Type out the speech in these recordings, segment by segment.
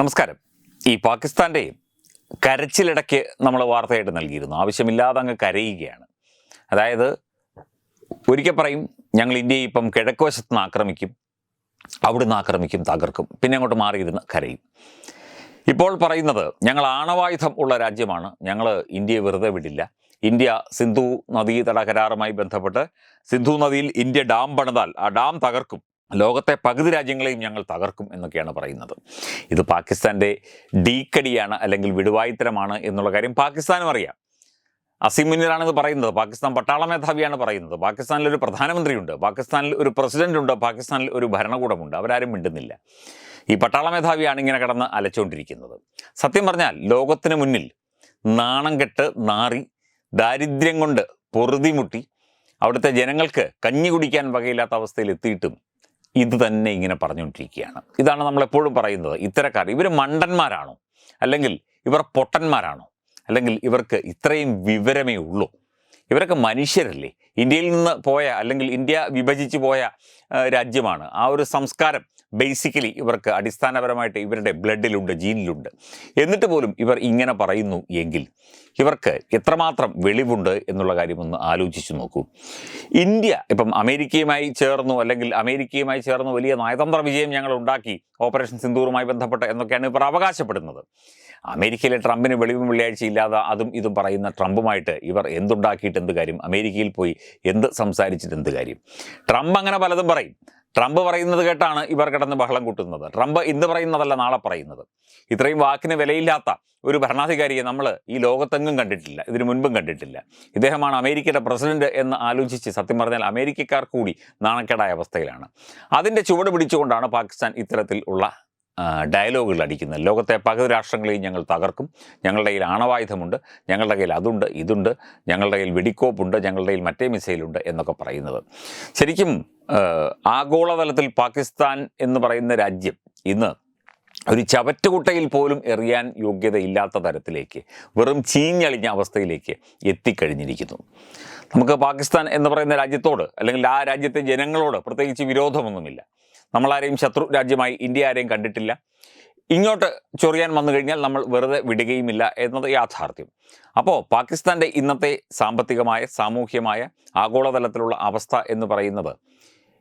നമസ്കാരം. ഈ പാകിസ്ഥാന്റെ കരച്ചിലിടയ്ക്ക് നമ്മൾ വാർത്തയായിട്ട് നൽകിയിരുന്നു. ആവശ്യമില്ലാതെ അങ്ങ് കരയുകയാണ്. അതായത് ഒരിക്കൽ പറയും ഞങ്ങൾ ഇന്ത്യയെ ഇപ്പം കിഴക്കുവശത്ത് നിന്ന് ആക്രമിക്കും അവിടുന്ന് ആക്രമിക്കും തകർക്കും പിന്നെ അങ്ങോട്ട് മാറിയിരുന്ന് കരയും. ഇപ്പോൾ പറയുന്നത് ഞങ്ങൾ ആണവായുധം ഉള്ള രാജ്യമാണ്. ഞങ്ങൾ ഇന്ത്യയെ വെറുതെ വിടില്ല. ഇന്ത്യ സിന്ധു നദീതട കരാറുമായി ബന്ധപ്പെട്ട് സിന്ധു നദിയിൽ ഇന്ത്യ ഡാം പണിതാൽ ആ ഡാം തകർക്കും. ലോകത്തെ പകുതി രാജ്യങ്ങളെയും ഞങ്ങൾ തകർക്കും എന്നൊക്കെയാണ് പറയുന്നത്. ഇത് പാകിസ്ഥാന്റെ ഡീക്കടിയാണ് അല്ലെങ്കിൽ വിടുവായിത്തരമാണ് എന്നുള്ള കാര്യം പാകിസ്ഥാനും അറിയാം. അസീം മുന്നിലാണെന്ന് പറയുന്നത് പാകിസ്ഥാൻ പട്ടാള മേധാവിയാണ് പറയുന്നത്. പാകിസ്ഥാനിൽ ഒരു പ്രധാനമന്ത്രിയുണ്ട് പാകിസ്ഥാനിൽ ഒരു പ്രസിഡന്റ് ഉണ്ട് പാകിസ്ഥാനിൽ ഒരു ഭരണകൂടമുണ്ട്. അവരാരും മിണ്ടുന്നില്ല. ഈ പട്ടാള മേധാവിയാണ് ഇങ്ങനെ കടന്ന് അലച്ചുകൊണ്ടിരിക്കുന്നത് സത്യം പറഞ്ഞാൽ ലോകത്തിന് മുന്നിൽ നാണം കെട്ട് നാറി ദാരിദ്ര്യം കൊണ്ട് പൊറുതിമുട്ടി അവിടുത്തെ ജനങ്ങൾക്ക് കഞ്ഞി കുടിക്കാൻ വകയില്ലാത്ത അവസ്ഥയിൽ എത്തിയിട്ടും ഇത് തന്നെ ഇങ്ങനെ പറഞ്ഞുകൊണ്ടിരിക്കുകയാണ്. ഇതാണ് നമ്മൾ എപ്പോഴും പറയുന്നത്. ഇത്തരക്കാർ ഇവർ മണ്ടന്മാരാണോ? അല്ലെങ്കിൽ ഇവർ പൊട്ടന്മാരാണോ? അല്ലെങ്കിൽ ഇവർക്ക് ഇത്രയും വിവരമേ ഉള്ളൂ. ഇവരൊക്കെ മനുഷ്യരല്ലേ? ഇന്ത്യയിൽ നിന്ന് പോയ അല്ലെങ്കിൽ ഇന്ത്യ വിഭജിച്ച് പോയ രാജ്യമാണ്. ആ ഒരു സംസ്കാരം ബേസിക്കലി ഇവർക്ക് അടിസ്ഥാനപരമായിട്ട് ഇവരുടെ ബ്ലഡിലുണ്ട് ജീനിലുണ്ട് എന്നിട്ട് പോലും ഇവർ ഇങ്ങനെ പറയുന്നു എങ്കിൽ ഇവർക്ക് എത്രമാത്രം വെളിവുണ്ട് എന്നുള്ള കാര്യം ഒന്ന് ആലോചിച്ചു നോക്കൂ. ഇന്ത്യ ഇപ്പം അമേരിക്കയുമായി ചേർന്നു അല്ലെങ്കിൽ അമേരിക്കയുമായി ചേർന്ന് വലിയ നയതന്ത്ര വിജയം ഞങ്ങൾ ഉണ്ടാക്കി ഓപ്പറേഷൻ സിന്ദൂറുമായി ബന്ധപ്പെട്ട് എന്നൊക്കെയാണ് ഇവർ അവകാശപ്പെടുന്നത്. അമേരിക്കയിലെ ട്രംപിന് വെളിവും വെള്ളിയാഴ്ച ഇല്ലാതെ അതും ഇതും പറയുന്ന ട്രംപുമായിട്ട് ഇവർ എന്തുണ്ടാക്കിയിട്ട് എന്ത് കാര്യം? അമേരിക്കയിൽ പോയി എന്ത് സംസാരിച്ചിട്ട് എന്ത് കാര്യം? ട്രംപ് അങ്ങനെ പലതും പറയും. ട്രംപ് പറയുന്നത് കേട്ടാണ് ഇവർ കിടന്ന് ബഹളം കൂട്ടുന്നത്. ട്രംപ് ഇന്ന് പറയുന്നതല്ല നാളെ പറയുന്നത്. ഇത്രയും വാക്കിന് വിലയില്ലാത്ത ഒരു ഭരണാധികാരിയെ നമ്മൾ ഈ ലോകത്തെങ്ങും കണ്ടിട്ടില്ല. ഇതിനു മുൻപും കണ്ടിട്ടില്ല. ഇദ്ദേഹമാണ് അമേരിക്കയുടെ പ്രസിഡന്റ് എന്ന് ആലോചിച്ച് സത്യം പറഞ്ഞാൽ അമേരിക്കക്കാർ കൂടി നാണക്കേടായ അവസ്ഥയിലാണ്. അതിന്റെ ചുവട് പിടിച്ചുകൊണ്ടാണ് പാകിസ്ഥാൻ ഇത്തരത്തിൽ ഉള്ള ഡയലോഗുകൾ അടിക്കുന്നത് ലോകത്തെ പകുതി രാഷ്ട്രങ്ങളെയും ഞങ്ങൾ തകർക്കും. ഞങ്ങളുടെ കയ്യിൽ ആണവായുധമുണ്ട്. ഞങ്ങളുടെ കയ്യിൽ അതുണ്ട് ഇതുണ്ട്. ഞങ്ങളുടെ കയ്യിൽ വെടിക്കോപ്പുണ്ട്. ഞങ്ങളുടെ കയ്യിൽ മറ്റേ മിസൈലുണ്ട് എന്നൊക്കെ പറയുന്നത്. ശരിക്കും ആഗോളതലത്തിൽ പാകിസ്ഥാൻ എന്ന് പറയുന്ന രാജ്യം ഇന്ന് ഒരു ചവറ്റുകുട്ടയിൽ പോലും എറിയാൻ യോഗ്യതയില്ലാത്ത തരത്തിലേക്ക് വെറും ചീഞ്ഞളിഞ്ഞ അവസ്ഥയിലേക്ക് എത്തിക്കഴിഞ്ഞിരിക്കുന്നു. നമുക്ക് പാകിസ്ഥാൻ എന്ന് പറയുന്ന രാജ്യത്തോട് അല്ലെങ്കിൽ ആ രാജ്യത്തെ ജനങ്ങളോട് പ്രത്യേകിച്ച് വിരോധമൊന്നുമില്ല. നമ്മളാരെയും ശത്രു രാജ്യമായി ഇന്ത്യ ആരെയും കണ്ടിട്ടില്ല. ഇങ്ങോട്ട് ചൊറിയാൻ വന്നു കഴിഞ്ഞാൽ നമ്മൾ വെറുതെ വിടുകയുമില്ല എന്നത് യാഥാർത്ഥ്യം. അപ്പോൾ പാകിസ്ഥാന്റെ ഇന്നത്തെ സാമ്പത്തികമായ സാമൂഹ്യമായ ആഗോളതലത്തിലുള്ള അവസ്ഥ എന്ന് പറയുന്നത്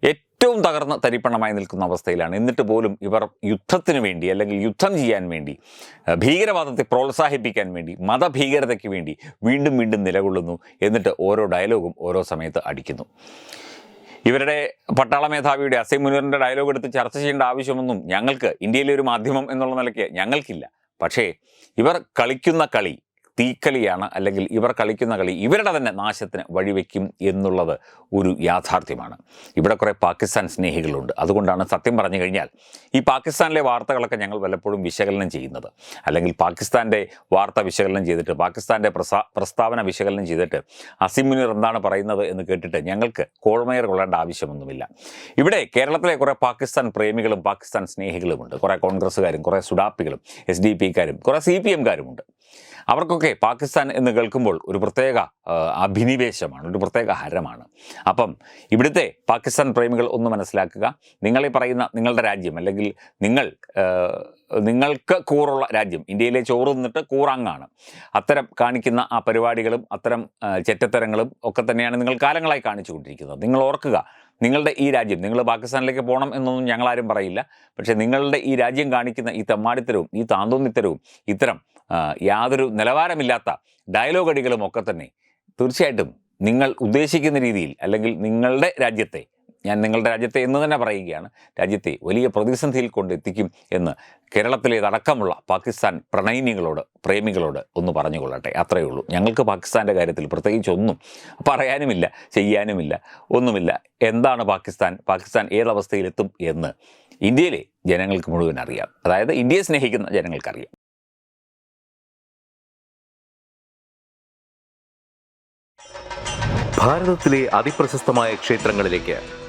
ഏറ്റവും തകർന്ന തരിപ്പണമായി നിൽക്കുന്ന അവസ്ഥയിലാണ്. എന്നിട്ട് പോലും ഇവർ യുദ്ധത്തിന് വേണ്ടി അല്ലെങ്കിൽ യുദ്ധം ചെയ്യാൻ വേണ്ടി ഭീകരവാദത്തെ പ്രോത്സാഹിപ്പിക്കാൻ വേണ്ടി മതഭീകരതയ്ക്ക് വേണ്ടി വീണ്ടും വീണ്ടും നിലകൊള്ളുന്നു. എന്നിട്ട് ഓരോ ഡയലോഗും ഓരോ സമയത്ത് അടിക്കുന്നു. ഇവരുടെ പട്ടാള മേധാവിയുടെ അസീം മുനീറിന്റെ ഡയലോഗ് എടുത്ത് ചർച്ച ചെയ്യേണ്ട ആവശ്യമൊന്നും ഞങ്ങൾക്ക് ഇന്ത്യയിലെ ഒരു മാധ്യമം എന്നുള്ള നിലയ്ക്ക് ഞങ്ങൾക്കില്ല. പക്ഷേ ഇവർ കളിക്കുന്ന കളി തീക്കളിയാണ് അല്ലെങ്കിൽ ഇവർ കളിക്കുന്ന കളി ഇവരുടെ തന്നെ നാശത്തിന് വഴിവെക്കും എന്നുള്ളത് ഒരു യാഥാർത്ഥ്യമാണ്. ഇവിടെ കുറേ പാകിസ്ഥാൻ സ്നേഹികളുണ്ട്. അതുകൊണ്ടാണ് സത്യം പറഞ്ഞു കഴിഞ്ഞാൽ ഈ പാകിസ്ഥാനിലെ വാർത്തകളൊക്കെ ഞങ്ങൾ വല്ലപ്പോഴും വിശകലനം ചെയ്യുന്നത്. അല്ലെങ്കിൽ പാകിസ്ഥാന്റെ വാർത്ത വിശകലനം ചെയ്തിട്ട് പാകിസ്ഥാന്റെ പ്രസാ പ്രസ്താവന വിശകലനം ചെയ്തിട്ട് അസിം മുനീർ എന്താണ് പറയുന്നത് എന്ന് കേട്ടിട്ട് ഞങ്ങൾക്ക് കോൾമയർ കൊള്ളേണ്ട ആവശ്യമൊന്നുമില്ല. ഇവിടെ കേരളത്തിലെ കുറേ പാകിസ്ഥാൻ പ്രേമികളും പാകിസ്ഥാൻ സ്നേഹികളുമുണ്ട്. കുറേ കോൺഗ്രസ്സുകാരും കുറേ സുഡാപ്പികളും എസ് ഡി പിക്കാരും കുറേ സി പി എംകാരുമുണ്ട് അവർക്കൊക്കെ പാകിസ്ഥാൻ എന്ന് കേൾക്കുമ്പോൾ ഒരു പ്രത്യേക അഭിനിവേശമാണ് ഒരു പ്രത്യേക ഹരമാണ്. അപ്പം ഇവിടുത്തെ പാകിസ്ഥാൻ പ്രേമികൾ ഒന്ന് മനസ്സിലാക്കുക. നിങ്ങളീ പറയുന്ന നിങ്ങളുടെ രാജ്യം അല്ലെങ്കിൽ നിങ്ങൾ നിങ്ങൾക്ക് കൂറുള്ള രാജ്യം ഇന്ത്യയിലെ ചോറ് നിന്നിട്ട് കൂറങ്ങാണ്. അത്തരം കാണിക്കുന്ന ആ പരിപാടികളും അത്തരം ചെറ്റത്തരങ്ങളും ഒക്കെ തന്നെയാണ് നിങ്ങൾ കാലങ്ങളായി കാണിച്ചുകൊണ്ടിരിക്കുന്നത് നിങ്ങൾ ഓർക്കുക നിങ്ങളുടെ ഈ രാജ്യം നിങ്ങൾ പാകിസ്ഥാനിലേക്ക് പോകണം എന്നൊന്നും ഞങ്ങളാരും പറയില്ല. പക്ഷേ നിങ്ങളുടെ ഈ രാജ്യം കാണിക്കുന്ന ഈ തെമ്മാടിത്തരവും ഈ താന്തോന്നിത്തരവും ഇത്തരം യാതൊരു നിലവാരമില്ലാത്ത ഡയലോഗ് അടികളും ഒക്കെ തന്നെ തീർച്ചയായിട്ടും നിങ്ങൾ ഉദ്ദേശിക്കുന്ന രീതിയിൽ അല്ലെങ്കിൽ നിങ്ങളുടെ രാജ്യത്തെ ഞാൻ നിങ്ങളുടെ രാജ്യത്തെ എന്ന് തന്നെ പറയുകയാണ്. രാജ്യത്തെ വലിയ പ്രതിസന്ധിയിൽ കൊണ്ടെത്തിക്കും എന്ന് കേരളത്തിലേതടക്കമുള്ള പാകിസ്ഥാൻ പ്രണയിനികളോട് പ്രേമികളോട് ഒന്ന് പറഞ്ഞുകൊള്ളട്ടെ. അത്രയേ ഉള്ളൂ. ഞങ്ങൾക്ക് പാകിസ്ഥാന്റെ കാര്യത്തിൽ പ്രത്യേകിച്ച് ഒന്നും പറയാനുമില്ല ചെയ്യാനുമില്ല ഒന്നുമില്ല. എന്താണ് പാകിസ്ഥാൻ? പാകിസ്ഥാൻ ഏതവസ്ഥയിലെത്തും എന്ന് ഇന്ത്യയിലെ ജനങ്ങൾക്ക് മുഴുവൻ അറിയാം. അതായത് ഇന്ത്യയെ സ്നേഹിക്കുന്ന ജനങ്ങൾക്കറിയാം ഭാരതത്തിലെ അതിപ്രശസ്തമായ ക്ഷേത്രങ്ങളിലേക്ക്